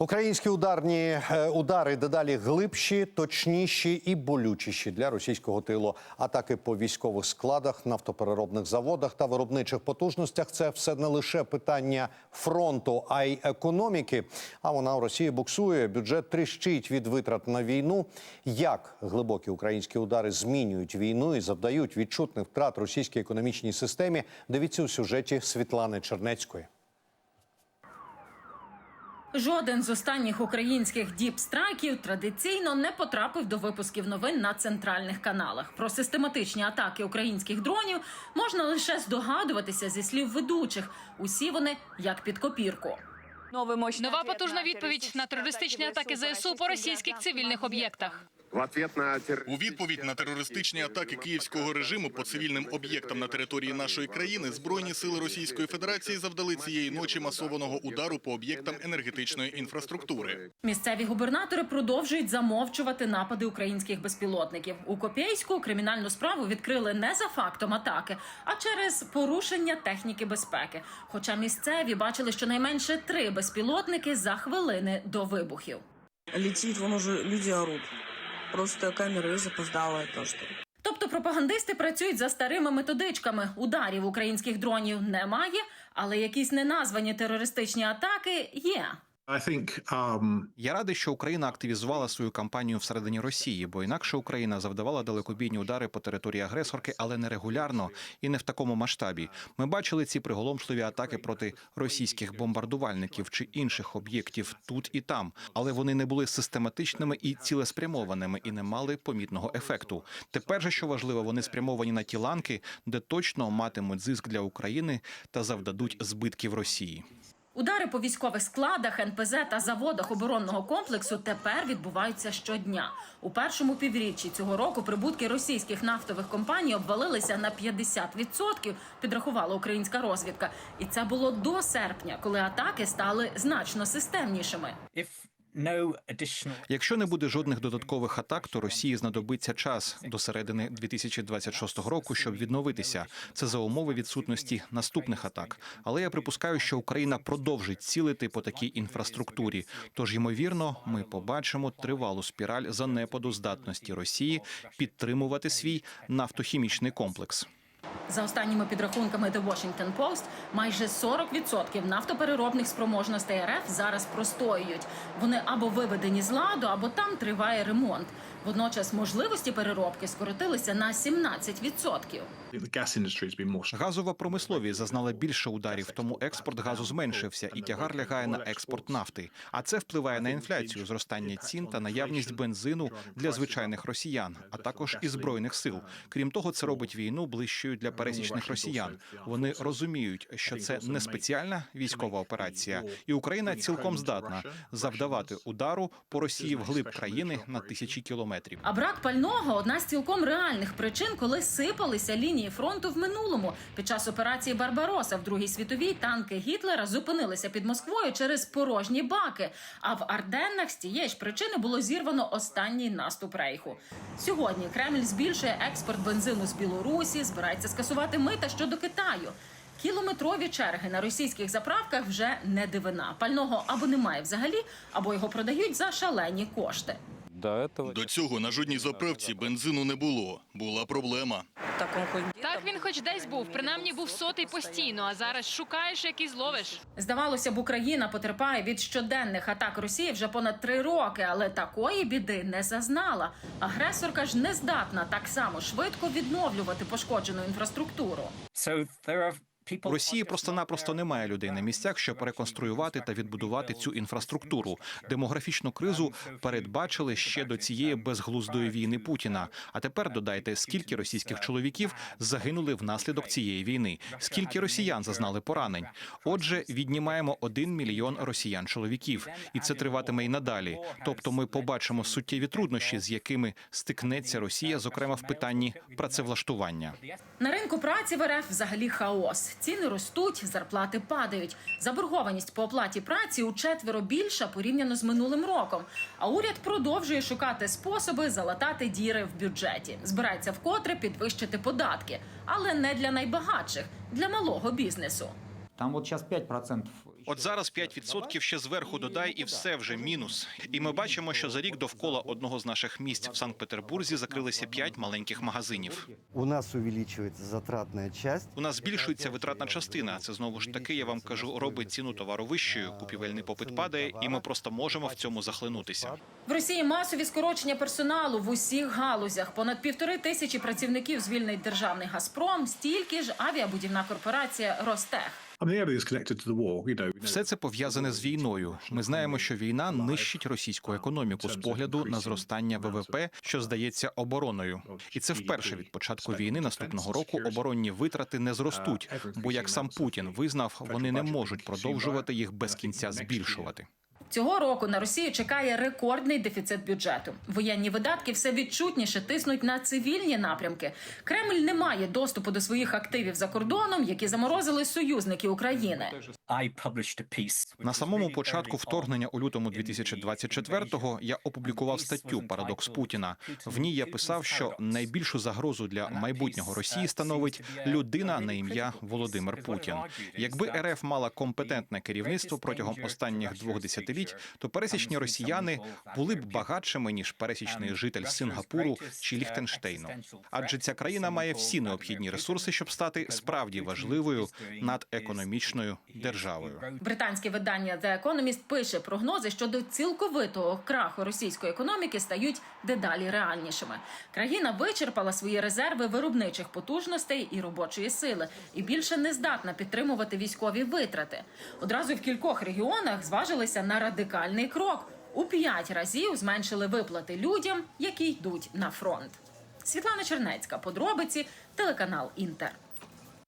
Українські ударні е, удари дедалі глибші, точніші і болючіші для російського тилу. Атаки по військових складах, нафтопереробних заводах та виробничих потужностях це все не лише питання фронту, а й економіки. А вона у Росії буксує. Бюджет тріщить від витрат на війну. Як глибокі українські удари змінюють війну і завдають відчутних втрат російській економічній системі? Дивіться у сюжеті Світлани Чернецької. Жоден з останніх українських діпстрайків традиційно не потрапив до випусків новин на центральних каналах. Про систематичні атаки українських дронів можна лише здогадуватися зі слів ведучих. Усі вони як під копірку. Нова потужна відповідь на терористичні атаки ЗСУ по російських цивільних об'єктах. В ответ на тер- У відповідь на терористичні атаки київського режиму по цивільним об'єктам на території нашої країни збройні сили Російської Федерації завдали цієї ночі масованого удару по об'єктам енергетичної інфраструктури. Місцеві губернатори продовжують замовчувати напади українських безпілотників. У Копейську кримінальну справу відкрили не за фактом атаки, а через порушення техніки безпеки. Хоча місцеві бачили щонайменше три безпілотники за хвилини до вибухів. Летит, вон уже люди орут. Просто камери запоздали то, что... Тобто пропагандисти працюють за старими методичками. Ударів українських дронів немає, але якісь неназвані терористичні атаки є. I um, Я радий, що Україна активізувала свою кампанію всередині Росії, бо інакше Україна завдавала далекобійні удари по території агресорки, але не регулярно і не в такому масштабі. Ми бачили ці приголомшливі атаки проти російських бомбардувальників чи інших об'єктів тут і там, але вони не були систематичними і цілеспрямованими і не мали помітного ефекту. Тепер же що важливо, вони спрямовані на ті ланки, де точно матимуть зиск для України та завдадуть збитків Росії. Удари по військових складах, НПЗ та заводах оборонного комплексу тепер відбуваються щодня. У першому півріччі цього року прибутки російських нафтових компаній обвалилися на 50%, підрахувала українська розвідка. І це було до серпня, коли атаки стали значно системнішими. Якщо не буде жодних додаткових атак, то Росії знадобиться час до середини 2026 року, щоб відновитися. Це за умови відсутності наступних атак. Але я припускаю, що Україна продовжить цілити по такій інфраструктурі. Тож, ймовірно, ми побачимо тривалу спіраль занепаду здатності Росії підтримувати свій нафтохімічний комплекс. За останніми підрахунками The Washington Post, майже 40% нафтопереробних спроможностей РФ зараз простоюють. Вони або виведені з ладу, або там триває ремонт. Водночас можливості переробки скоротилися на 17%. the gas industry has been more. Газова промисловість зазнала більше ударів, тому експорт газу зменшився, і тягар лягає на експорт нафти. А це впливає на інфляцію, зростання цін та наявність бензину для звичайних росіян, а також і збройних сил. Крім того, це робить війну ближчою для пересічних росіян. Вони розуміють, що це не спеціальна військова операція, і Україна цілком здатна завдавати удару по Росії вглиб країни на тисячі кілометрів. А брак пального одна з цілком реальних причин, коли сипалися лінії фронту в минулому. Під час операції Барбароса в Другій світовій танки Гітлера зупинилися під Москвою через порожні баки. А в Арденнах з тієї ж причини було зірвано останній наступ рейху. Сьогодні Кремль збільшує експорт бензину з Білорусі, збирається скасувати мита щодо Китаю. Кілометрові черги на російських заправках вже не дивина. Пального або немає взагалі, або його продають за шалені кошти. До цього на жодній заправці бензину не було. Була проблема. Так он хоть где-то Так він хоч десь був, принаймні був сотий постійно, а зараз шукаєш, який зловиш. Здавалося б, Україна потерпає від щоденних атак Росії вже понад три роки, але такої біди не зазнала. Агресорка ж не здатна так само швидко відновлювати пошкоджену інфраструктуру. so there are У Росії просто-напросто немає людей на місцях, щоб реконструювати та відбудувати цю інфраструктуру. Демографічну кризу передбачили ще до цієї безглуздої війни Путіна. А тепер додайте, скільки російських чоловіків загинули внаслідок цієї війни, скільки росіян зазнали поранень. Отже, віднімаємо один мільйон росіян-чоловіків, і це триватиме й надалі. Тобто, ми побачимо суттєві труднощі, з якими стикнеться Росія, зокрема в питанні працевлаштування. На ринку праці в РФ взагалі хаос. Ціни ростуть, зарплати падають. Заборгованість по оплаті праці у четверо більша порівняно з минулим роком. А уряд продовжує шукати способи залатати діри в бюджеті. Збирається вкотре підвищити податки, але не для найбагатших, для малого бізнесу. Там от зараз 5% От зараз 5% ще зверху додай, і все вже мінус. І ми бачимо, що за рік довкола одного з наших місць в Санкт-Петербурзі закрилися 5 маленьких магазинів. У нас увеличивается затратная часть. У нас збільшується витратна частина. Це знову ж таки, я вам кажу, робить ціну товару вищою. Купівельний попит падає, і ми просто можемо в цьому захлинутися. В Росії масові скорочення персоналу в усіх галузях. Понад півтори тисячі працівників звільнить державний Газпром. Стільки ж авіабудівна корпорація Ростех. Все це пов'язане з війною. Ми знаємо, що війна нищить російську економіку з погляду на зростання ВВП, що здається обороною. І це вперше від початку війни наступного року оборонні витрати не зростуть. Бо як сам Путін визнав, вони не можуть продовжувати їх без кінця збільшувати. Цього року на Росію чекає рекордний дефіцит бюджету. Воєнні видатки все відчутніше тиснуть на цивільні напрямки. Кремль не має доступу до своїх активів за кордоном, які заморозили союзники України. На самому початку вторгнення у лютому 2024-го я опублікував статтю Парадокс Путіна. В ній я писав, що найбільшу загрозу для майбутнього Росії становить людина на ім'я Володимир Путін. Якби РФ мала компетентне керівництво протягом останніх двох десятиліть, то пересічні росіяни були б багатшими ніж пересічний житель Сингапуру чи Ліхтенштейну. Адже ця країна має всі необхідні ресурси, щоб стати справді важливою надекономічною державою. Британське видання The Economist пише прогнози щодо цілковитого краху російської економіки стають дедалі реальнішими. Країна вичерпала свої резерви виробничих потужностей і робочої сили і більше не здатна підтримувати військові витрати. Одразу в кількох регіонах зважилися на радикальний крок. У п'ять разів зменшили виплати людям, які йдуть на фронт. Світлана Чернецька, подробиці, телеканал Інтер.